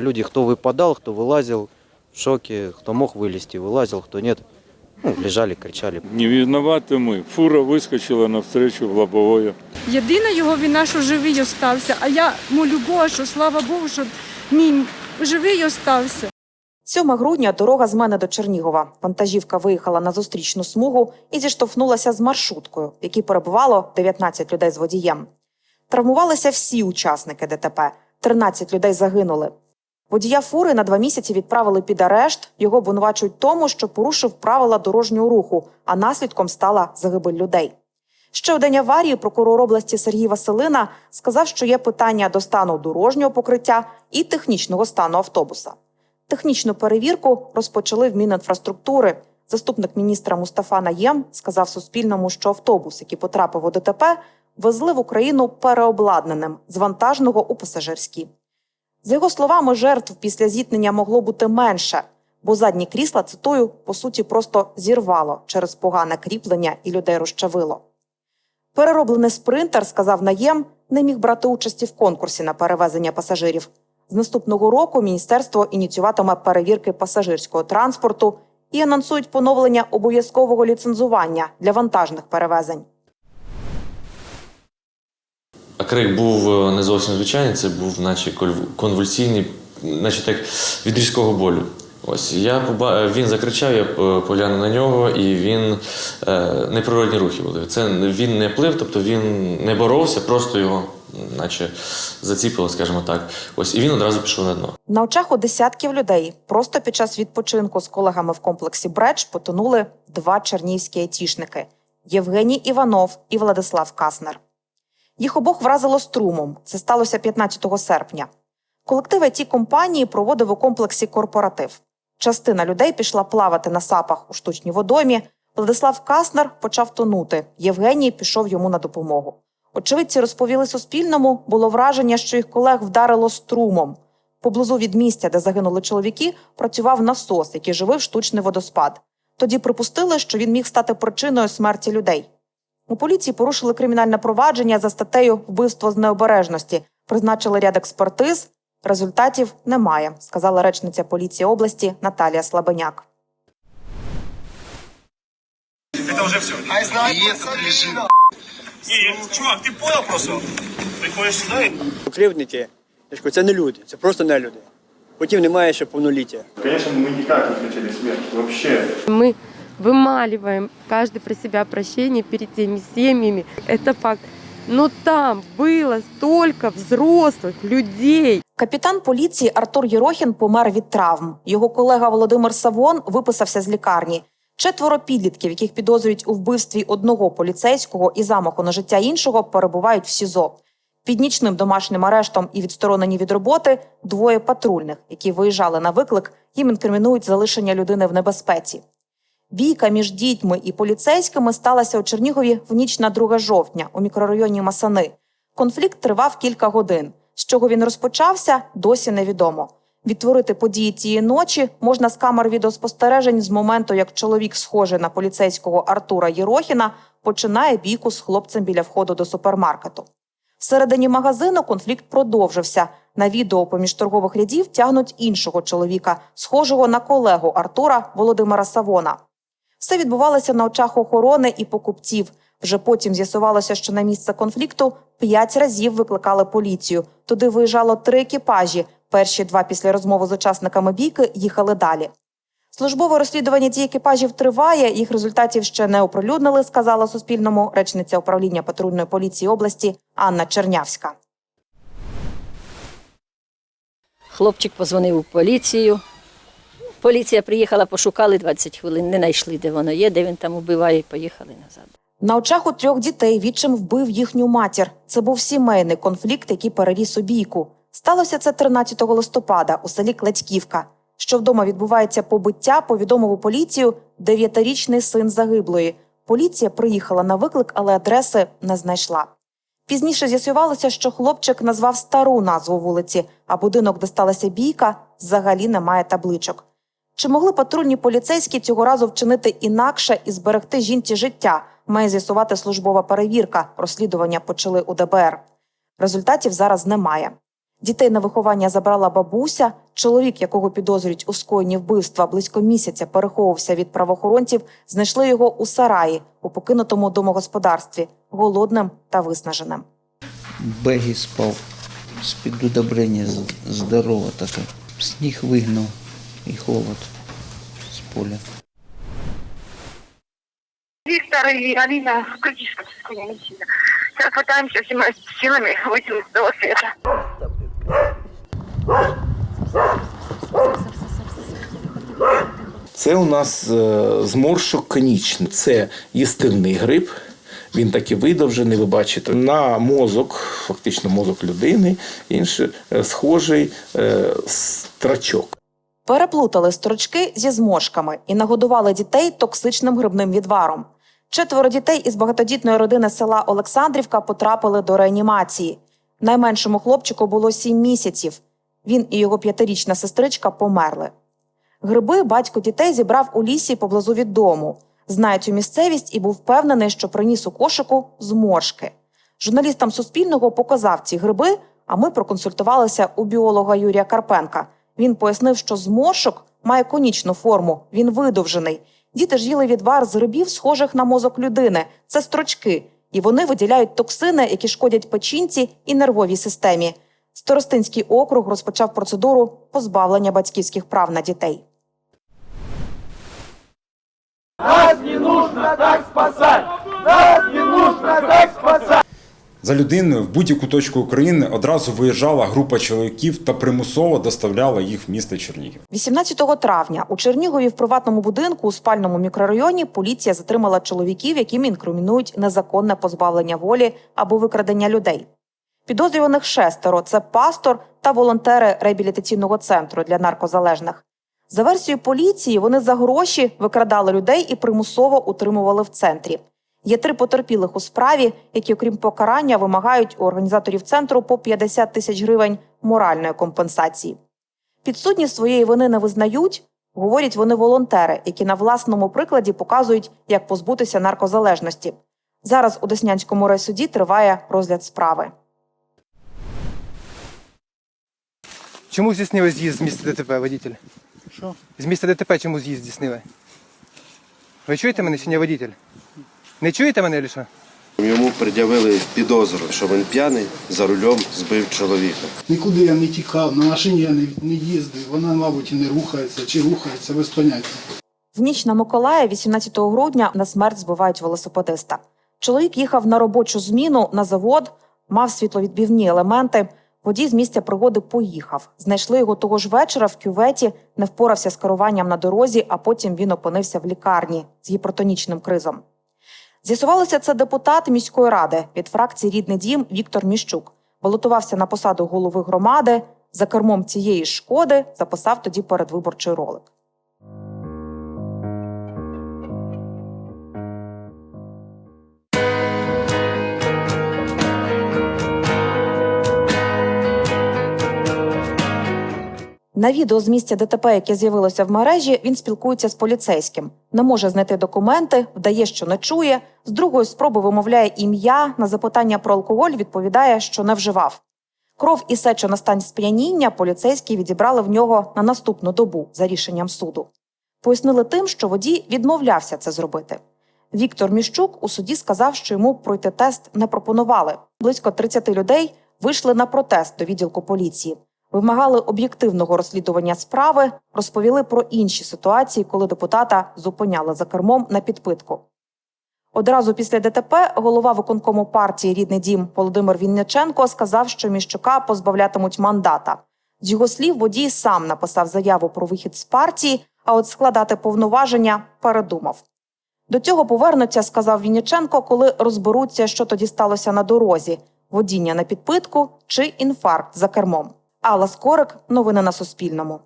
Люди, кто выпадал, кто вылазил в шоке, кто мог вылезти, вылазил, кто нет, ну, лежали, кричали. Не виноваты мы. Фура выскочила навстречу в лобовое. Єдина його вина, що живий остався. А я молю Бога, що слава Богу, що мій живий остався. 7 грудня дорога з мене до Чернігова. Вантажівка виїхала на зустрічну смугу і зіштовхнулася з маршруткою, в якій перебувало 19 людей з водієм. Травмувалися всі учасники ДТП. 13 людей загинули. Водія фури на два місяці відправили під арешт. Його обвинувачують тому, що порушив правила дорожнього руху, а наслідком стала загибель людей. Ще у день аварії прокурор області Сергій Василина сказав, що є питання до стану дорожнього покриття і технічного стану автобуса. Технічну перевірку розпочали в Мінінфраструктури. Заступник міністра Мустафа Наєм сказав Суспільному, що автобус, який потрапив у ДТП, везли в Україну переобладнаним з вантажного у пасажирський. За його словами, жертв після зіткнення могло бути менше, бо задні крісла, цитую, по суті, просто зірвало через погане кріплення і людей розчавило. Перероблений спринтер, сказав Наєм, не міг брати участі в конкурсі на перевезення пасажирів. З наступного року міністерство ініціюватиме перевірки пасажирського транспорту і анонсують поновлення обов'язкового ліцензування для вантажних перевезень. А крик був е, не зовсім звичайний, це був наче конвульсійний, наче так від різкого болю. Ось я поба... він закричав, я е, поглянув на нього, і він е, неприродні рухи були. Це він не плив, тобто він не боровся, просто його, наче заціпило, скажімо так. Ось і він одразу пішов на дно. На очах у десятків людей просто під час відпочинку з колегами в комплексі Бреч потонули два чернівські айтішники Євгеній Іванов і Владислав Каснер. Їх обох вразило струмом. Це сталося 15 серпня. Колектив it компанії проводив у комплексі корпоратив. Частина людей пішла плавати на сапах у штучній водоймі. Владислав Каснер почав тонути. Євгеній пішов йому на допомогу. Очевидці розповіли Суспільному, було враження, що їх колег вдарило струмом. Поблизу від місця, де загинули чоловіки, працював насос, який живив штучний водоспад. Тоді припустили, що він міг стати причиною смерті людей. У поліції порушили кримінальне провадження за статтею вбивство з необережності, призначили ряд експертиз. Результатів немає, сказала речниця поліції області Наталія Слабеняк. Это уже все. А знает, лежит. Не, чувак, ты понял просто? Приходишь сюда и Кривдники, я ж кажу, це не люди, це просто не люди. Потім немає ще повноліття. Конечно, мы никак не хотели смерти. Вообще. Мы вымаливаем каждый про себя прощение перед теми семьями. Это факт. Но там было столько взрослых людей. Капітан поліції Артур Єрохін помер від травм. Його колега Володимир Савон виписався з лікарні. Четверо підлітків, яких підозрюють у вбивстві одного поліцейського і замаху на життя іншого, перебувають в СІЗО. Під нічним домашнім арештом і відсторонені від роботи двоє патрульних, які виїжджали на виклик, їм інкримінують залишення людини в небезпеці. Бійка між дітьми і поліцейськими сталася у Чернігові в ніч на 2 жовтня у мікрорайоні Масани. Конфлікт тривав кілька годин. З чого він розпочався, досі невідомо. Відтворити події цієї ночі можна з камер відеоспостережень з моменту, як чоловік, схожий на поліцейського Артура Єрохіна, починає бійку з хлопцем біля входу до супермаркету. Всередині магазину конфлікт продовжився. На відео поміж торгових рядів тягнуть іншого чоловіка, схожого на колегу Артура Володимира Савона. Все відбувалося на очах охорони і покупців. Вже потім з'ясувалося, що на місце конфлікту п'ять разів викликали поліцію. Туди виїжджало три екіпажі. Перші два після розмови з учасниками бійки їхали далі. Службове розслідування дій екіпажів триває. Їх результатів ще не оприлюднили, сказала Суспільному речниця управління патрульної поліції області Анна Чернявська. Хлопчик позвонив у поліцію. Поліція приїхала, пошукали 20 хвилин, не знайшли, де воно є, де він там убиває, і поїхали назад. На очах у трьох дітей відчим вбив їхню матір. Це був сімейний конфлікт, який переріс у бійку. Сталося це 13 листопада у селі Клецьківка. Що вдома відбувається побиття, повідомив у поліцію дев'ятирічний син загиблої. Поліція приїхала на виклик, але адреси не знайшла. Пізніше з'ясувалося, що хлопчик назвав стару назву вулиці, а будинок, де сталася бійка, взагалі не має табличок. Чи могли патрульні поліцейські цього разу вчинити інакше і зберегти жінці життя? Має з'ясувати службова перевірка. Розслідування почали у ДБР. Результатів зараз немає. Дітей на виховання забрала бабуся. Чоловік, якого підозрюють у скоєнні вбивства, близько місяця переховувався від правоохоронців, знайшли його у сараї у покинутому домогосподарстві, голодним та виснаженим. Бегі спав з-під удобрення з- здорова така. Сніг вигнав і холод з поля. Виктор и Алина в критическом состоянии сильно. Сейчас пытаемся всеми силами вытянуть того света. Це у нас е, зморшок конічний. Це їстивний гриб. Він такий видовжений, ви бачите, на мозок, фактично мозок людини, інший е, схожий е, страчок. Переплутали строчки зі зморшками і нагодували дітей токсичним грибним відваром. Четверо дітей із багатодітної родини села Олександрівка потрапили до реанімації. Найменшому хлопчику було сім місяців. Він і його п'ятирічна сестричка померли. Гриби батько дітей зібрав у лісі поблизу від дому. Знає цю місцевість і був впевнений, що приніс у кошику зморшки. Журналістам Суспільного показав ці гриби, а ми проконсультувалися у біолога Юрія Карпенка. Він пояснив, що зморшок має конічну форму, він видовжений. Діти ж їли відвар з грибів, схожих на мозок людини. Це строчки, і вони виділяють токсини, які шкодять печінці і нервовій системі. Старостинський округ розпочав процедуру позбавлення батьківських прав на дітей. За людиною в будь-яку точку України одразу виїжджала група чоловіків та примусово доставляла їх в місто Чернігів. 18 травня у Чернігові в приватному будинку у спальному мікрорайоні поліція затримала чоловіків, яким інкримінують незаконне позбавлення волі або викрадення людей. Підозрюваних шестеро це пастор та волонтери реабілітаційного центру для наркозалежних. За версією поліції, вони за гроші викрадали людей і примусово утримували в центрі. Є три потерпілих у справі, які, окрім покарання, вимагають у організаторів центру по 50 тисяч гривень моральної компенсації. Підсудні своєї вини не визнають. Говорять вони волонтери, які на власному прикладі показують, як позбутися наркозалежності. Зараз у Деснянському райсуді триває розгляд справи. Чому здійснили з'їзд з місця ДТП, водитель? Що? З місця ДТП чому з'їзд здійснили? Ви чуєте мене чи ні, водитель? Не чуєте мене, що? Йому пред'явили підозру, що він п'яний за рулем збив чоловіка. Нікуди я не тікав, на машині я не, не їздив. Вона, мабуть, і не рухається чи рухається без поняття. В ніч на Миколая, 18 грудня, на смерть збивають велосипедиста. Чоловік їхав на робочу зміну на завод, мав світловідбивні елементи. Водій з місця пригоди поїхав. Знайшли його того ж вечора в кюветі, не впорався з керуванням на дорозі, а потім він опинився в лікарні з гіпертонічним кризом. З'ясувалося, це депутат міської ради від фракції Рідний дім Віктор Міщук. Балотувався на посаду голови громади. За кермом цієї шкоди записав тоді передвиборчий ролик. На відео з місця ДТП, яке з'явилося в мережі, він спілкується з поліцейським, не може знайти документи, вдає, що не чує. З другої спроби вимовляє ім'я. На запитання про алкоголь відповідає, що не вживав. Кров і сечу на стан сп'яніння поліцейські відібрали в нього на наступну добу за рішенням суду. Пояснили тим, що водій відмовлявся це зробити. Віктор Міщук у суді сказав, що йому пройти тест не пропонували. Близько 30 людей вийшли на протест до відділку поліції. Вимагали об'єктивного розслідування справи, розповіли про інші ситуації, коли депутата зупиняли за кермом на підпитку. Одразу після ДТП голова виконкому партії Рідний дім Володимир Вінниченко сказав, що Міщука позбавлятимуть мандата. З його слів, водій сам написав заяву про вихід з партії, а от складати повноваження передумав. До цього повернуться, сказав Вінниченко, коли розберуться, що тоді сталося на дорозі: водіння на підпитку чи інфаркт за кермом. Алла Скорик, новини на Суспільному.